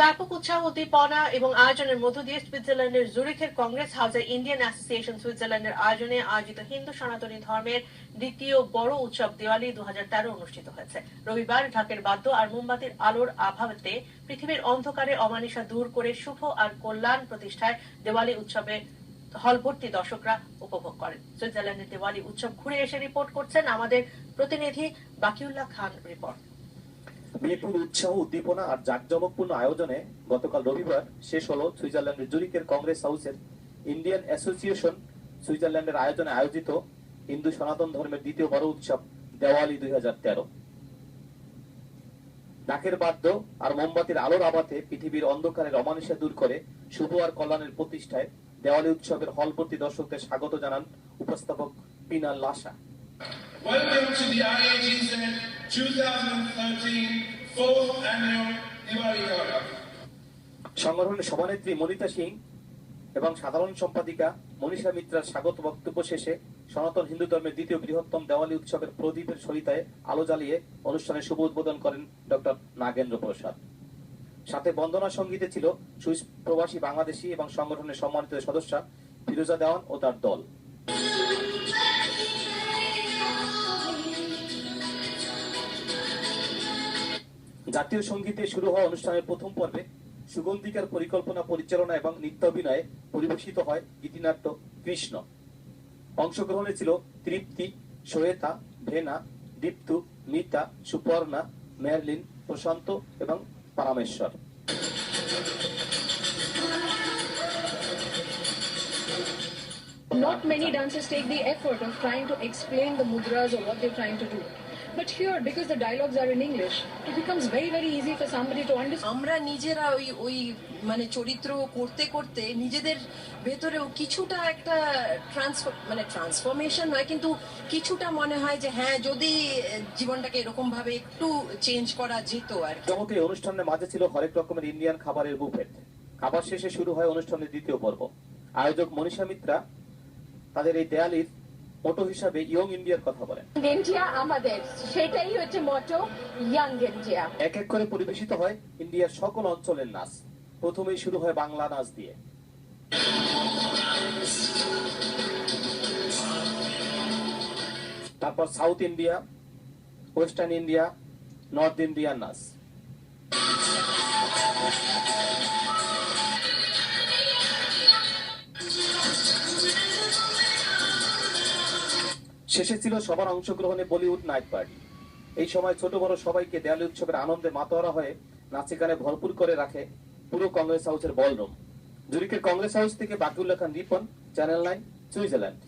ব্যাপক উৎসাহ, উদ্দীপনা এবং আয়োজনের মধ্য দিয়ে সুইজারল্যান্ডের জুরিখের কংগ্রেস হাউসে ইন্ডিয়ান অ্যাসোসিয়েশন সুইজারল্যান্ডের আয়োজনে আয়োজিত হিন্দু সনাতনী ধর্মের দ্বিতীয় বড় উৎসব দিওয়ালি দু অনুষ্ঠিত হয়েছে। রবিবার ঢাকের বাদ্য আর মোমবাতির আলোর আভাতে পৃথিবীর অন্ধকারে অমানিসা দূর করে শুভ আর কল্যাণ প্রতিষ্ঠায় দেওয়ালি উৎসবে হলভর্তি দর্শকরা উপভোগ করেন। সুইজারল্যান্ডের দেওয়ালি উৎসব ঘুরে এসে রিপোর্ট করছেন আমাদের প্রতিনিধি বাকিউল্লাহ খান রিপোর্ট। বিপুল উৎসাহ, উদ্দীপনা আর জাঁকজমকপূর্ণ আয়োজনে গতকাল রবিবার শেষ হলো সুইজারল্যান্ডের জুরিকের কংগ্রেস হাউসের ইন্ডিয়ান অ্যাসোসিয়েশন। সুইজারল্যান্ডের আয়োজনে আয়োজিত হিন্দু সনাতন ধর্মের দ্বিতীয় বড় উৎসব, দেওয়ালি দুই হাজার তেরো। ডাকের বাদ্য আর মোমবাতির আলোর আবাতে পৃথিবীর অন্ধকারের অমানুষা দূর করে শুভ আর কল্যাণের প্রতিষ্ঠায় দেওয়ালি উৎসবের হলভর্তি দর্শকদের স্বাগত জানান উপস্থাপক penal Lhasa. Welcome to the IAGZ 2013 সংগঠনের সভানেত্রী মনিতা সিং এবং সাধারণ সম্পাদিকা মনীষা মিত্রার স্বাগত বক্তব্য শেষে সনাতন হিন্দু ধর্মের দ্বিতীয় বৃহত্তম দেওয়ালি উৎসবের প্রদীপের সরিতায় আলো জ্বালিয়ে অনুষ্ঠানে শুভ উদ্বোধন করেন ডক্টর নাগেন্দ্র প্রসাদ। সাথে বন্দনা সঙ্গীতে ছিল সুইস প্রবাসী বাংলাদেশী এবং সংগঠনের সম্মানিত সদস্যা ফিরোজা দেওয়ান ও তার দল। জাতীয় সঙ্গীতে শুরু হওয়া অনুষ্ঠানের প্রথম পর্বে সুগন্ধিকার পরিকল্পনা, পরিচালনা এবং নৃত্যাভিনয়ে পরিবেশিত হয় গীতিনাট্য কৃষ্ণ অংশগ্রহণে ছিল তৃপ্তি, শ্বেতা, ভেনা, দীপ্তু, মিতা, সুপর্ণা মেহরলিন প্রশান্ত এবং Parameshwar Not many dancers take the effort of trying to explain the mudras or what they're trying to do. But here, because the dialogues are in English, it becomes very, very easy for somebody to understand. আমরা নিজেরা ওই ওই মানে চরিত্র করতে করতে নিজেদের ভেতরেও কিছুটা একটা ট্রান্সফর মানে ট্রান্সফরমেশন নয় কিন্তু কিছুটা মনে হয় যে হ্যাঁ যদি জীবনটাকে এরকম ভাবে একটু চেঞ্জ করা যেত আর এই অনুষ্ঠানের মাঝে ছিল হরেক রকমের ইন্ডিয়ান খাবারের বুফেট খাবার শেষে শুরু হয় অনুষ্ঠানের দ্বিতীয় পর্ব। আয়োজক মনীষা মিত্রা তাদের এই দেয়ালির মোটো হিসাবে ইয়ং ইন্ডিয়ার কথা বলেন। ইন্ডিয়া আমাদের সেটাই হচ্ছে মটো ইয়াং ইন্ডিয়া এক এক করে পরিবেশিত হয় ইন্ডিয়ার সকল অঞ্চলের নাচ। প্রথমেই শুরু হয় বাংলা নাচ দিয়ে। তারপর South India western India North Indian নাচ। শেষে ছিল সবার অংশগ্রহণে বলিউড নাইট পার্টি। এই সময় ছোট বড় সবাইকে দেয়ালি উৎসবের আনন্দে মাতোয়ারা হয়ে নাচে গানে ভরপুর করে রাখে পুরো কংগ্রেস হাউসের বলরুম। জুরিকের কংগ্রেস হাউস থেকে Bakiullah Khan Ripon, Channel Nine, Switzerland.